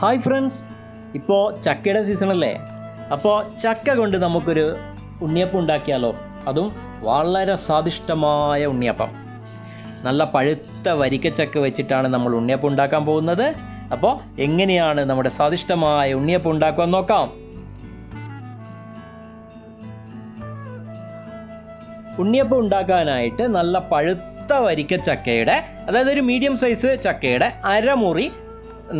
Hi friends ഇപ്പോൾ ചക്കയുടെ സീസണല്ലേ അപ്പോൾ ചക്ക കൊണ്ട് നമുക്കൊരു ഉണ്ണിയപ്പം ഉണ്ടാക്കിയാലോ? അതും വളരെ സ്വാദിഷ്ടമായ ഉണ്ണിയപ്പം. നല്ല പഴുത്ത വരിക്കച്ചക്ക വെച്ചിട്ടാണ് നമ്മൾ ഉണ്ണിയപ്പം ഉണ്ടാക്കാൻ പോകുന്നത്. അപ്പോൾ എങ്ങനെയാണ് നമ്മുടെ സ്വാദിഷ്ടമായ ഉണ്ണിയപ്പം ഉണ്ടാക്കുവാൻ നോക്കാം. ഉണ്ണിയപ്പം ഉണ്ടാക്കാനായിട്ട് നല്ല പഴുത്ത വരിക്ക ചക്കയുടെ അതായത് ഒരു മീഡിയം സൈസ് ചക്കയുടെ അരമുറി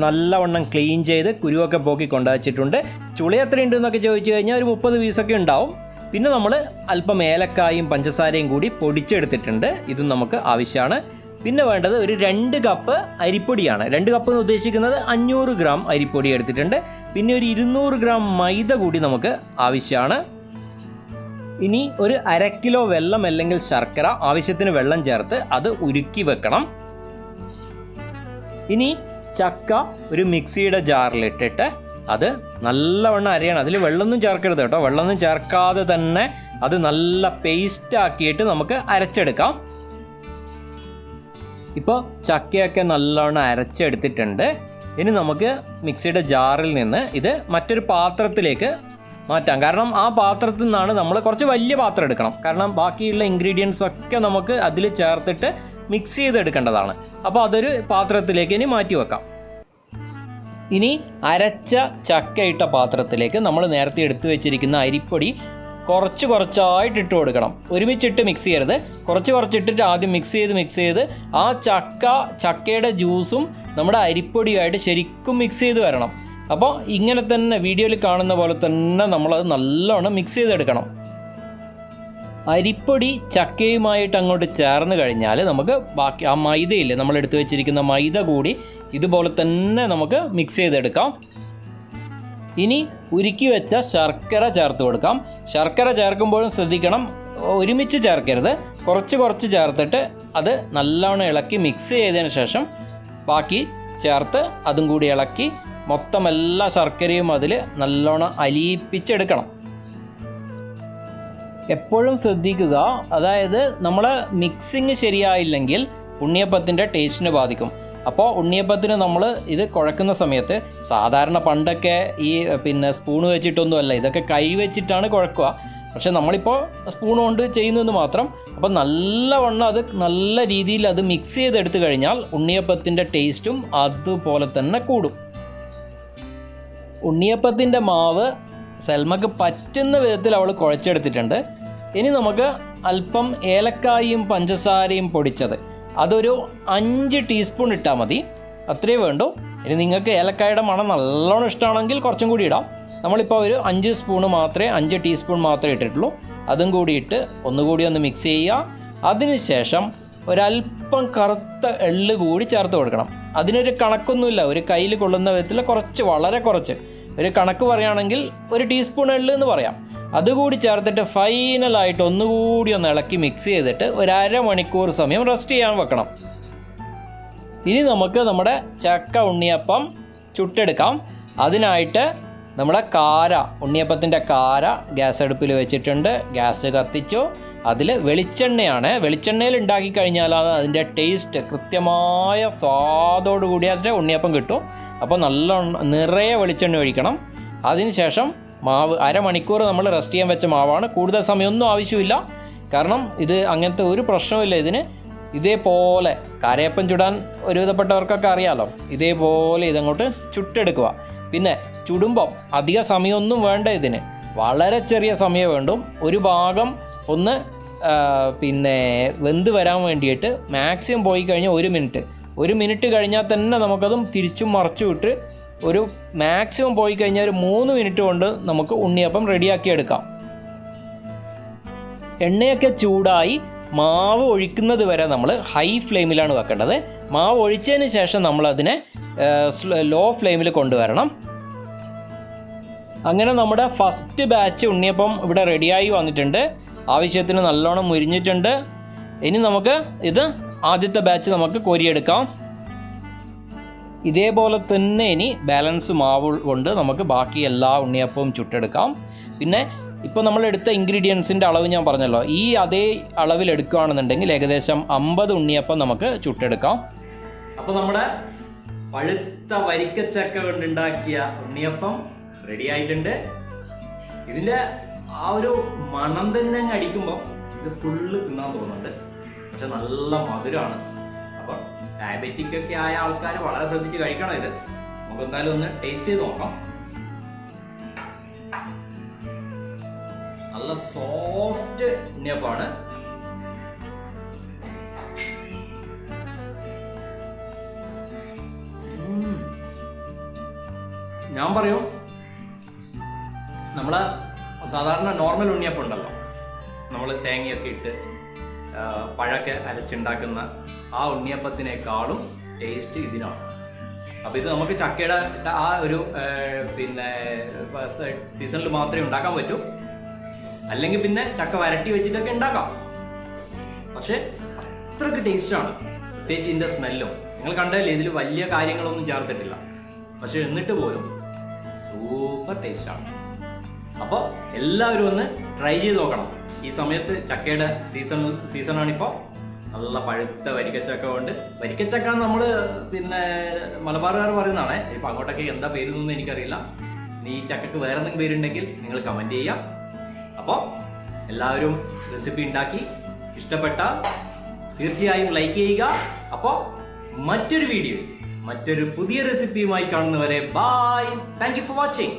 നല്ലവണ്ണം ക്ലീൻ ചെയ്ത് കുരുവൊക്കെ പോക്കി കൊണ്ടുവച്ചിട്ടുണ്ട്. ചുളി എത്ര ഉണ്ട് എന്നൊക്കെ ചോദിച്ചു കഴിഞ്ഞാൽ ഒരു മുപ്പത് പീസൊക്കെ ഉണ്ടാവും. പിന്നെ നമ്മൾ അല്പം ഏലക്കായും പഞ്ചസാരയും കൂടി പൊടിച്ചെടുത്തിട്ടുണ്ട്. ഇതും നമുക്ക് ആവശ്യമാണ്. പിന്നെ വേണ്ടത് ഒരു രണ്ട് കപ്പ് അരിപ്പൊടിയാണ്. രണ്ട് കപ്പ് എന്ന് ഉദ്ദേശിക്കുന്നത് അഞ്ഞൂറ് ഗ്രാം അരിപ്പൊടി എടുത്തിട്ടുണ്ട്. പിന്നെ ഒരു ഇരുന്നൂറ് ഗ്രാം മൈദ കൂടി നമുക്ക് ആവശ്യമാണ്. ഇനി ഒരു അര കിലോ വെള്ളം അല്ലെങ്കിൽ ശർക്കര ആവശ്യത്തിന് വെള്ളം ചേർത്ത് അത് ഉരുക്കി വെക്കണം. ഇനി ചക്ക ഒരു മിക്സിയുടെ ജാറിലിട്ടിട്ട് അത് നല്ലവണ്ണം അരയണം. അതിൽ വെള്ളമൊന്നും ചേർക്കരുത് കേട്ടോ. വെള്ളമൊന്നും ചേർക്കാതെ തന്നെ അത് നല്ല പേസ്റ്റ് ആക്കിയിട്ട് നമുക്ക് അരച്ചെടുക്കാം. ഇപ്പോൾ ചക്കയൊക്കെ നല്ലവണ്ണം അരച്ചെടുത്തിട്ടുണ്ട്. ഇനി നമുക്ക് മിക്സിയുടെ ജാറിൽ നിന്ന് ഇത് മറ്റൊരു പാത്രത്തിലേക്ക് മാറ്റാം. കാരണം ആ പാത്രത്തിൽ നിന്നാണ് നമ്മൾ കുറച്ച് വലിയ പാത്രം എടുക്കണം. കാരണം ബാക്കിയുള്ള ഇൻഗ്രീഡിയൻസ് ഒക്കെ നമുക്ക് അതിൽ ചേർത്തിട്ട് മിക്സ് ചെയ്തെടുക്കേണ്ടതാണ്. അപ്പോൾ അതൊരു പാത്രത്തിലേക്ക് ഇനി മാറ്റി വെക്കാം. ഇനി അരച്ച ചക്ക ഇട്ട പാത്രത്തിലേക്ക് നമ്മൾ നേരത്തെ എടുത്തു വെച്ചിരിക്കുന്ന അരിപ്പൊടി കുറച്ച് കുറച്ചായിട്ട് ഇട്ട് കൊടുക്കണം. ഒരുമിച്ചിട്ട് മിക്സ് ചെയ്യരുത്. കുറച്ച് കുറച്ചിട്ടിട്ട് ആദ്യം മിക്സ് ചെയ്ത് മിക്സ് ചെയ്ത് ആ ചക്ക ചക്കയുടെ ജ്യൂസും നമ്മുടെ അരിപ്പൊടിയുമായിട്ട് ശരിക്കും മിക്സ് ചെയ്ത് വരണം. അപ്പോൾ ഇങ്ങനെ തന്നെ വീഡിയോയിൽ കാണുന്ന പോലെ തന്നെ നമ്മളത് നല്ലോണം മിക്സ് ചെയ്തെടുക്കണം. അരിപ്പൊടി ചക്കയുമായിട്ട് അങ്ങോട്ട് ചേർന്ന് കഴിഞ്ഞാൽ നമുക്ക് ബാക്കി ആ മൈദയില്ലേ നമ്മൾ എടുത്തു വെച്ചിരിക്കുന്ന മൈദ കൂടി ഇതുപോലെ തന്നെ നമുക്ക് മിക്സ് ചെയ്തെടുക്കാം. ഇനി ഉരുക്കി വെച്ച ശർക്കര ചേർത്ത് കൊടുക്കാം. ശർക്കര ചേർക്കുമ്പോഴും ശ്രദ്ധിക്കണം ഒരുമിച്ച് ചേർക്കരുത്. കുറച്ച് കുറച്ച് ചേർത്തിട്ട് അത് നല്ലവണ്ണം ഇളക്കി മിക്സ് ചെയ്തതിന് ശേഷം ബാക്കി ചേർത്ത് അതും കൂടി ഇളക്കി മൊത്തം എല്ലാ ശർക്കരയും അതിൽ നല്ലോണം അലിയിപ്പിച്ചെടുക്കണം. എപ്പോഴും ശ്രദ്ധിക്കുക. അതായത് നമ്മൾ മിക്സിങ് ശരിയായില്ലെങ്കിൽ ഉണ്ണിയപ്പത്തിന്റെ ടേസ്റ്റിനെ ബാധിക്കും. അപ്പോൾ ഉണ്ണിയപ്പത്തിന് നമ്മൾ ഇത് കുഴക്കുന്ന സമയത്ത് സാധാരണ പണ്ടൊക്കെ ഈ പിന്നെ സ്പൂൺ വെച്ചിട്ടൊന്നുമല്ല ഇതൊക്കെ കൈ വെച്ചിട്ടാണ് കുഴക്കുക. പക്ഷെ നമ്മളിപ്പോൾ സ്പൂൺ കൊണ്ട് ചെയ്യുന്നത് മാത്രം അപ്പോൾ നല്ലവണ്ണം അത് നല്ല രീതിയിൽ അത് മിക്സ് ചെയ്തെടുത്തു കഴിഞ്ഞാൽ ഉണ്ണിയപ്പത്തിന്റെ ടേസ്റ്റും അതുപോലെ തന്നെ കൂടും. ഉണ്ണിയപ്പത്തിന്റെ മാവ് സെൽമക്ക് പറ്റുന്ന വിധത്തിൽ അവൾ കുഴച്ചെടുത്തിട്ടുണ്ട്. ഇനി നമുക്ക് അല്പം ഏലക്കായും പഞ്ചസാരയും പൊടിച്ചത്. അതൊരു അഞ്ച് ടീസ്പൂൺ ഇട്ടാൽ മതി. അത്രയേ വേണ്ടൂ. ഇനി നിങ്ങൾക്ക് ഏലക്കായുടെ മണം നല്ലോണം ഇഷ്ടമാണെങ്കിൽ കുറച്ചും കൂടി ഇടാം. നമ്മളിപ്പോൾ ഒരു അഞ്ച് സ്പൂണ് മാത്രമേ അഞ്ച് ടീസ്പൂൺ മാത്രമേ ഇട്ടിട്ടുള്ളൂ. അതും കൂടി ഇട്ട് ഒന്നുകൂടി ഒന്ന് മിക്സ് ചെയ്യുക. അതിനുശേഷം ഒരല്പം കറുത്ത എള്ള് കൂടി ചേർത്ത് കൊടുക്കണം. അതിനൊരു കണക്കൊന്നുമില്ല. ഒരു കയ്യിൽ കൊള്ളുന്ന വിധത്തിൽ കുറച്ച് വളരെ കുറച്ച്. ഒരു കണക്ക് പറയുകയാണെങ്കിൽ ഒരു ടീസ്പൂൺ എള്ള് എന്ന് പറയാം. അതുകൂടി ചേർത്തിട്ട് ഫൈനലായിട്ട് ഒന്നുകൂടി ഒന്ന് ഇളക്കി മിക്സ് ചെയ്തിട്ട് ഒരു അരമണിക്കൂർ സമയം റെസ്റ്റ് ചെയ്യാൻ വെക്കണം. ഇനി നമുക്ക് നമ്മുടെ ചക്ക ഉണ്ണിയപ്പം ചുട്ടെടുക്കാം. അതിനായിട്ട് നമ്മുടെ കാര ഉണ്ണിയപ്പത്തിന്റെ കാര ഗ്യാസ് അടുപ്പിൽ വെച്ചിട്ടുണ്ട്. ഗ്യാസ് കത്തിച്ചു. അതിൽ വെളിച്ചെണ്ണയാണ്. വെളിച്ചെണ്ണയിൽ ഉണ്ടാക്കി കഴിഞ്ഞാലാണ് അതിന്റെ ടേസ്റ്റ് കൃത്യമായ സ്വാദോടു കൂടി അതിന്റെ ഉണ്ണിയപ്പം കിട്ടും. അപ്പോൾ നല്ല നിറയെ വെളിച്ചെണ്ണ ഒഴിക്കണം. അതിനുശേഷം മാവ് അരമണിക്കൂർ നമ്മൾ റെസ്റ്റ് ചെയ്യാൻ വെച്ച മാവാണ്. കൂടുതൽ സമയമൊന്നും ആവശ്യമില്ല. കാരണം ഇത് അങ്ങനത്തെ ഒരു പ്രശ്നവുമില്ല ഇതിന്. ഇതേപോലെ കരയപ്പം ചുടാൻ ഒരുവിധപ്പെട്ടവർക്കൊക്കെ അറിയാമല്ലോ ഇതേപോലെ ഇതങ്ങോട്ട് ചുട്ടെടുക്കുക. പിന്നെ ചുടുമ്പം അധിക സമയമൊന്നും വേണ്ട ഇതിന്. വളരെ ചെറിയ സമയം വേണ്ടും. ഒരു ഭാഗം ഒന്ന് പിന്നെ വെന്ത് വരാൻ വേണ്ടിയിട്ട് മാക്സിമം പോയി കഴിഞ്ഞാൽ ഒരു മിനിറ്റ്. ഒരു മിനിറ്റ് കഴിഞ്ഞാൽ തന്നെ നമുക്കതും തിരിച്ചും മറച്ചു വിട്ട് ഒരു മാക്സിമം പോയി കഴിഞ്ഞാൽ ഒരു മൂന്ന് മിനിറ്റ് കൊണ്ട് നമുക്ക് ഉണ്ണിയപ്പം റെഡിയാക്കി എടുക്കാം. എണ്ണയൊക്കെ ചൂടായി മാവ് ഒഴിക്കുന്നത് വരെ നമ്മൾ ഹൈ ഫ്ലെയിമിലാണ് വെക്കേണ്ടത്. മാവ് ഒഴിച്ചതിന് ശേഷം നമ്മൾ അതിനെ ലോ ഫ്ലെയിമിൽ കൊണ്ടുവരണം. അങ്ങനെ നമ്മുടെ ഫസ്റ്റ് ബാച്ച് ഉണ്ണിയപ്പം ഇവിടെ റെഡിയായി വന്നിട്ടുണ്ട്. ആവശ്യത്തിന് നല്ലോണം മുരിഞ്ഞിട്ടുണ്ട്. ഇനി നമുക്ക് ഇത് ആദ്യത്തെ ബാച്ച് നമുക്ക് കോരിയെടുക്കാം. ഇതേപോലെ തന്നെ ഇനി ബാലൻസ് മാവ് കൊണ്ട് നമുക്ക് ബാക്കി എല്ലാ ഉണ്ണിയപ്പവും ചുട്ടെടുക്കാം. പിന്നെ ഇപ്പോൾ നമ്മൾ എടുത്ത ഇൻഗ്രീഡിയൻസിന്റെ അളവ് ഞാൻ പറഞ്ഞല്ലോ. ഈ അതേ അളവിൽ എടുക്കുകയാണെന്നുണ്ടെങ്കിൽ ഏകദേശം അമ്പത് ഉണ്ണിയപ്പം നമുക്ക് ചുട്ടെടുക്കാം. അപ്പോൾ നമ്മുടെ പഴുത്ത വരിക്കച്ചക്ക കൊണ്ടുണ്ടാക്കിയ ഉണ്ണിയപ്പം റെഡി ആയിട്ടുണ്ട്. ഇതിന്റെ ആ ഒരു മണം തന്നെ അങ്ങ് അടിക്കുമ്പോൾ ഇത് ഫുള്ള് തിന്നാൻ തോന്നുന്നുണ്ട്. പക്ഷെ നല്ല മധുരമാണ് അപ്പൊ ഡയബറ്റിക് ഒക്കെ ആയ ആൾക്കാർ വളരെ ശ്രദ്ധിച്ച് കഴിക്കണം ഇത്. നമുക്ക് എന്തായാലും ഒന്ന് ടേസ്റ്റ് ചെയ്ത് നോക്കാം. നല്ല സോഫ്റ്റ് നെപ്പാണ്. ഞാൻ പറയും നമ്മളെ സാധാരണ നോർമൽ ഉണ്ണിയപ്പം ഉണ്ടല്ലോ നമ്മൾ തേങ്ങയൊക്കെ ഇട്ട് പഴക്കെ അരച്ചുണ്ടാക്കുന്ന ആ ഉണ്ണിയപ്പത്തിനേക്കാളും ടേസ്റ്റ് ഇതിനാണ്. അപ്പോൾ ഇത് നമുക്ക് ചക്കയുടെ ആ ഒരു പിന്നെ സീസണിൽ മാത്രമേ ഉണ്ടാക്കാൻ പറ്റൂ. അല്ലെങ്കിൽ പിന്നെ ചക്ക വരട്ടി വെച്ചിട്ടൊക്കെ ഉണ്ടാക്കാം. പക്ഷെ അത്രയ്ക്ക് ടേസ്റ്റാണ് പ്രത്യേകിച്ച് ഇതിന്റെ സ്മെല്ലും നിങ്ങൾ കണ്ടല്ലേ ഇതിൽ വലിയ കാര്യങ്ങളൊന്നും ചേർത്തിട്ടില്ല. പക്ഷെ എന്നിട്ട് പോലും സൂപ്പർ ടേസ്റ്റാണ് അപ്പോൾ എല്ലാവരും ഒന്ന് ട്രൈ ചെയ്ത് നോക്കണം. ഈ സമയത്ത് ചക്കയുടെ സീസൺ സീസണാണിപ്പോൾ നല്ല പഴുത്ത വരിക്കച്ചക്ക കൊണ്ട് വരിക്കച്ചക്ക നമ്മൾ പിന്നെ മലബാറുകാർ പറയുന്നതാണ്. ഇപ്പം അങ്ങോട്ടൊക്കെ എന്താ പേര് എന്നൊന്നും എനിക്കറിയില്ല. ഇനി ഈ ചക്കക്ക് വേറെ എന്തെങ്കിലും പേരുണ്ടെങ്കിൽ നിങ്ങൾ കമന്റ് ചെയ്യാം അപ്പോൾ എല്ലാവരും റെസിപ്പി ഉണ്ടാക്കി. ഇഷ്ടപ്പെട്ടാൽ തീർച്ചയായും ലൈക്ക് ചെയ്യുക. അപ്പോൾ മറ്റൊരു വീഡിയോ മറ്റൊരു പുതിയ റെസിപ്പിയുമായി കാണുന്നവരെ ബായ് താങ്ക് ഫോർ വാച്ചിങ്